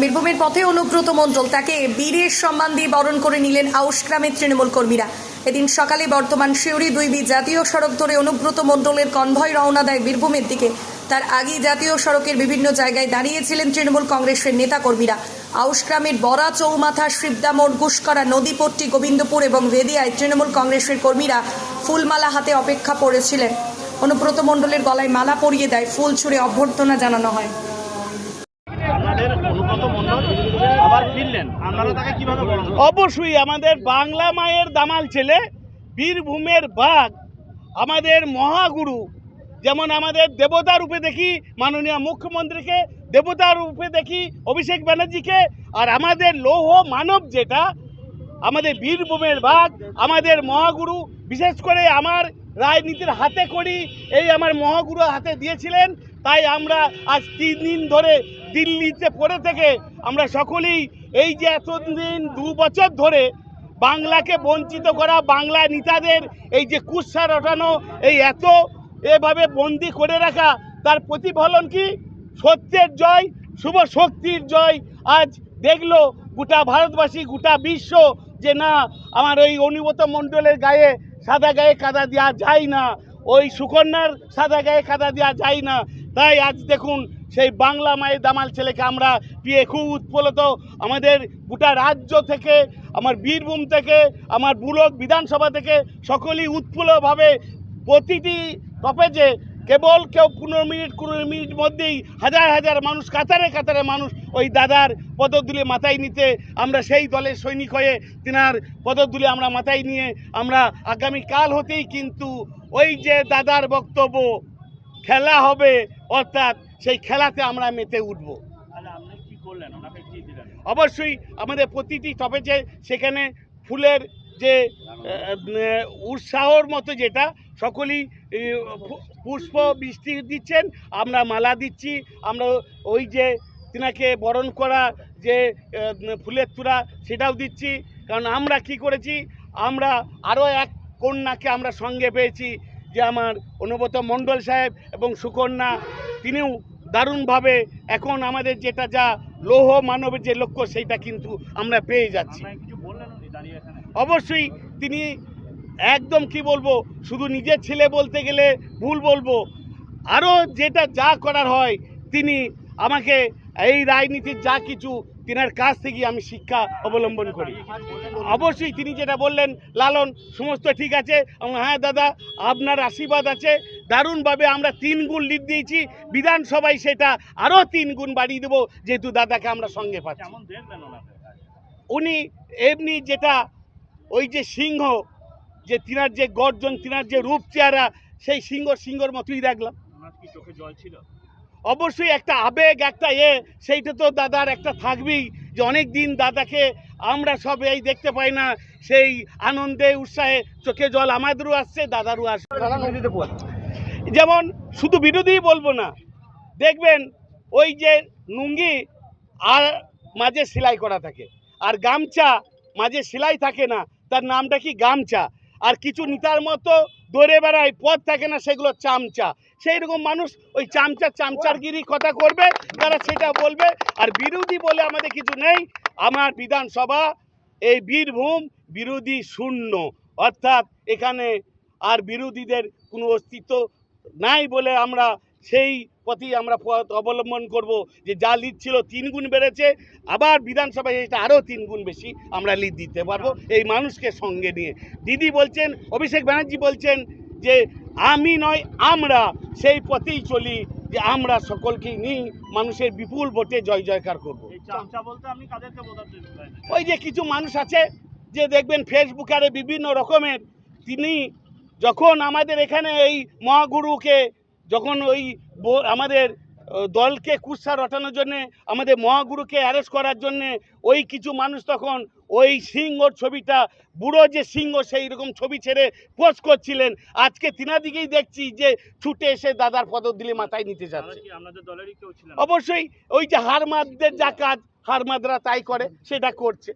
বীরভূমের পথে অনুব্রত মণ্ডল তাকে বীরের সম্মান দিয়ে বরণ করে নিলেন আউশ গ্রামের তৃণমূল কর্মীরা। এদিন সকালে বর্তমান শিউরি দুই বি জাতীয় সড়ক ধরে অনুব্রত মণ্ডলের কনভয় রওনা দেয় বীরভূমের দিকে। তার আগেই জাতীয় সড়কের বিভিন্ন জায়গায় দাঁড়িয়েছিলেন তৃণমূল কংগ্রেসের নেতাকর্মীরা। আউশ গ্রামের বড়া চৌমাথা শিবদামোড় গুসকরা, নদীপট্টি, গোবিন্দপুর এবং রেদিয়ায় তৃণমূল কংগ্রেসের কর্মীরা ফুলমালা হাতে অপেক্ষা করেছিলেন অনুব্রত মণ্ডলের গলায় মালা পরিয়ে দেয় ফুল ছুঁড়ে অভ্যর্থনা জানানো হয় আপনাদের অনুব্রত মণ্ডল আবার আপনারা তাকে কীভাবে করলেন? অবশ্যই আমাদের বাংলা মায়ের দামাল ছেলে, বীরভূমের বাঘ, আমাদের মহাগুরু, যেমন আমাদের দেবতা রূপে দেখি মাননীয় মুখ্যমন্ত্রীকে, দেবতা রূপে দেখি অভিষেক ব্যানার্জিকে, আর আমাদের লৌহ মানব যেটা, আমাদের বীরভূমের বাঘ, আমাদের মহাগুরু, বিশেষ করে আমার রাজনীতির হাতে করি, এই আমার মহাগুরু হাতে দিয়েছিলেন, তাই আমরা আজ তিন দিন ধরে দিল্লিতে পড়ে থেকে আমরা সকলেই এই যে এতদিন দু বছর ধরে বাংলাকে বঞ্চিত করা, বাংলা নেতাদের এই যে কুৎসা রটানো, এই এত এভাবে বন্দি করে রাখা, তার প্রতিফলন কি? সত্যের জয়, শুভ শক্তির জয়। আজ দেখল গোটা ভারতবাসী, গোটা বিশ্ব যে না, আমার ওই অনুগত মণ্ডলের গায়ে সাদা গায়ে কাদা দেওয়া যায় না, ওই সুকন্যার সাদা গায়ে কাদা দেওয়া যায় না। তাই আজ দেখুন সেই বাংলা মায়ের দামাল ছেলেকে আমরা পেয়ে খুব উৎফুল্লিত। আমাদের গোটা রাজ্য থেকে, আমার বীরভূম থেকে, আমার বুলক বিধানসভা থেকে সকলেই উৎফুল্লভাবে প্রতিটি টপেজে কেবল কেউ পনেরো মিনিট, কুড়ি মিনিট মধ্যেই হাজার হাজার মানুষ, কাতারে কাতারে মানুষ ওই দাদার পদতুলে মাথায় নিতে আমরা সেই দলের সৈনিক হয়ে তিনার পদতুলে আমরা মাথায় নিয়ে আমরা আগামী কাল হতেই কিন্তু ওই যে দাদার বক্তব্য, খেলা হবে, অর্থাৎ সেই খেলাতে আমরা মেতে উঠব। অবশ্যই আমাদের প্রতিটি টপেজে সেখানে ফুলের যে উৎসাহর মতো যেটা সকলেই পুষ্প বৃষ্টি দিচ্ছেন আমরা মালা দিচ্ছি আমরা ওই যে তিনাকে বরণ করা যে ফুলের তুরা সেটাও দিচ্ছি কারণ আমরা কি করেছি আমরা আরও এক কন্যাকে আমরা সঙ্গে পেয়েছি যে আমার অনুব্রত মণ্ডল সাহেব এবং সুকন্যা তিনিও দারুণভাবে এখন আমাদের যেটা যা লৌহ মানবের যে লক্ষ্য সেইটা কিন্তু আমরা পেয়ে যাচ্ছি। অবশ্যই তিনি একদম কি বলব শুধু নিজের ছেলে বলতে গেলে ভুল বলব আরও যেটা যা করার হয় তিনি আমাকে এই রাজনীতির যা কিছু তিনার কাছ থেকে আমি শিক্ষা অবলম্বন করি। অবশ্যই তিনি যেটা বললেন লালন সমস্ত ঠিক আছে? হ্যাঁ দাদা আপনার আশীর্বাদ আছে। দারুণভাবে আমরা তিন গুণ লিড দিয়েছি বিধানসভায় সেটা আরও তিন গুণ বাড়িয়ে দেবো যেহেতু দাদাকে আমরা সঙ্গে পাচ্ছি। উনি এমনি যেটা ওই যে সিংহ যে তিনার যে গর্জন তিনার যে রূপ চেহারা সেই সিংহ সিংহর মতোই দেখলাম। ওনার কি চোখে জল ছিল? অবশ্যই একটা আবেগ একটা এ সেইটা তো দাদার একটা থাকবেই যে অনেক দিন দাদাকে আমরা সব এই দেখতে পাই না সেই আনন্দে উৎসাহে চোখে জল আমাদেরও আসছে দাদারও আসছে। যেমন শুধু বিরোধী বলব না, দেখবেন ওই যে লুঙ্গি আর মাঝে সেলাই করা থাকে, আর গামছা মাঝে সেলাই থাকে না, তার নামটা কি গামছা, আর কিছু নিতার মতো দৌড়ে বেড়ায়, পথ থাকে না সেগুলো চামচা, সেই রকম মানুষ ওই চামচা চামচারগিরি কথা করবে, তারা সেটা বলবে, আর বিরোধী বলে আমাদের কিছু নেই, আমার বিধানসভা এই বীরভূম বিরোধী শূন্য, অর্থাৎ এখানে আর বিরোধীদের কোনো অস্তিত্ব নাই বলে আমরা সেই পথেই আমরা পথ অবলম্বন করব যে যা লিড ছিল তিন গুণ বেড়েছে আবার বিধানসভায় এটা আরও তিন গুণ বেশি আমরা লিড দিতে পারব এই মানুষকে সঙ্গে নিয়ে দিদি বলছেন অভিষেক ব্যানার্জি বলছেন যে আমি নয় আমরা সেই পথেই চলি যে আমরা সকলকেই নিই মানুষের বিপুল ভোটে জয় জয়কার করব? ওই যে কিছু মানুষ আছে যে দেখবেন ফেসবুকারে বিভিন্ন রকমের তিনি যখন আমাদের এখানে এই মহাগুরুকে যখন ওই আমাদের দলকে কুৎসা রটানোর জন্যে আমাদের মহাগুরুকে অ্যারেস্ট করার জন্যে ওই কিছু মানুষ তখন ওই সিংহর ছবিটা বুড়ো যে সিংহ সেই রকম ছবি ছেড়ে পোস্ট করছিলেন। আজকে তিনাদিকেই দেখছি যে ছুটে এসে দাদার পদদিলে মাথায় নিতে যাচ্ছে। অবশ্যই ওই যে হারমাদদের যা কাজ হারমাদরা তাই করে সেটা করছে।